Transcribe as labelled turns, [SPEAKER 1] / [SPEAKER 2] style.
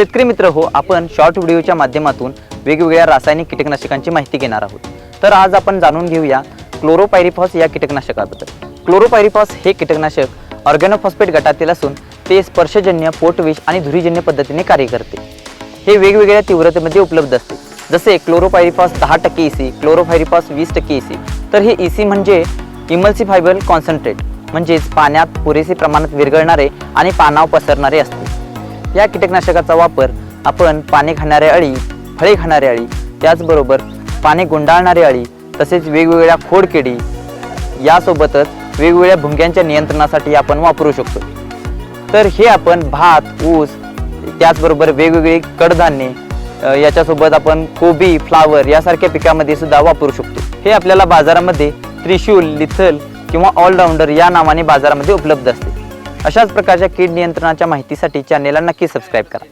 [SPEAKER 1] शेतकरी मित्र हो आपण शॉर्ट व्हिडिओच्या माध्यमातून वेगवेगळ्या रासायनिक कीटकनाशकांची माहिती घेणार आहोत. तर आज आपण जाणून घेऊया क्लोरोपायरिफॉस या कीटकनाशकाबद्दल. क्लोरोपायरिफॉस हे कीटकनाशक ऑर्गॅनोफॉस्फेट गटातील असून ते स्पर्शजन्य पोटविष आणि धुरीजन्य पद्धतीने कार्य करते. हे वेगवेगळ्या तीव्रतेमध्ये उपलब्ध असते. जसे क्लोरोपायरिफॉस दहा टक्के इसी क्लोरोफायरिफॉस वीस टक्के इसी तर हे इसी म्हणजे इमल्सिफायबल कॉन्सन्ट्रेट म्हणजेच पाण्यात पुरेसे प्रमाणात विरघळणारे आणि पानाव पसरणारे असते. या कीटकनाशकाचा वापर आपण पाने खाणाऱ्या अळी फळे खाणाऱ्या अळी त्याचबरोबर पाने गुंडाळणाऱ्या अळी तसेच वेगवेगळ्या खोडकिडी यासोबतच वेगवेगळ्या भुंग्यांच्या नियंत्रणासाठी आपण वापरू शकतो. तर हे आपण भात ऊस त्याचबरोबर वेगवेगळी कडधान्ये याच्यासोबत आपण कोबी फ्लावर यासारख्या पिकामध्ये सुद्धा वापरू शकतो. हे आपल्याला बाजारामध्ये त्रिशूल लिथल किंवा ऑलराऊंडर या नावाने बाजारामध्ये उपलब्ध असते. अशाच प्रकारच्या कीड नियंत्रणाच्या माहितीसाठी चॅनेलला नक्की सबस्क्राईब करा.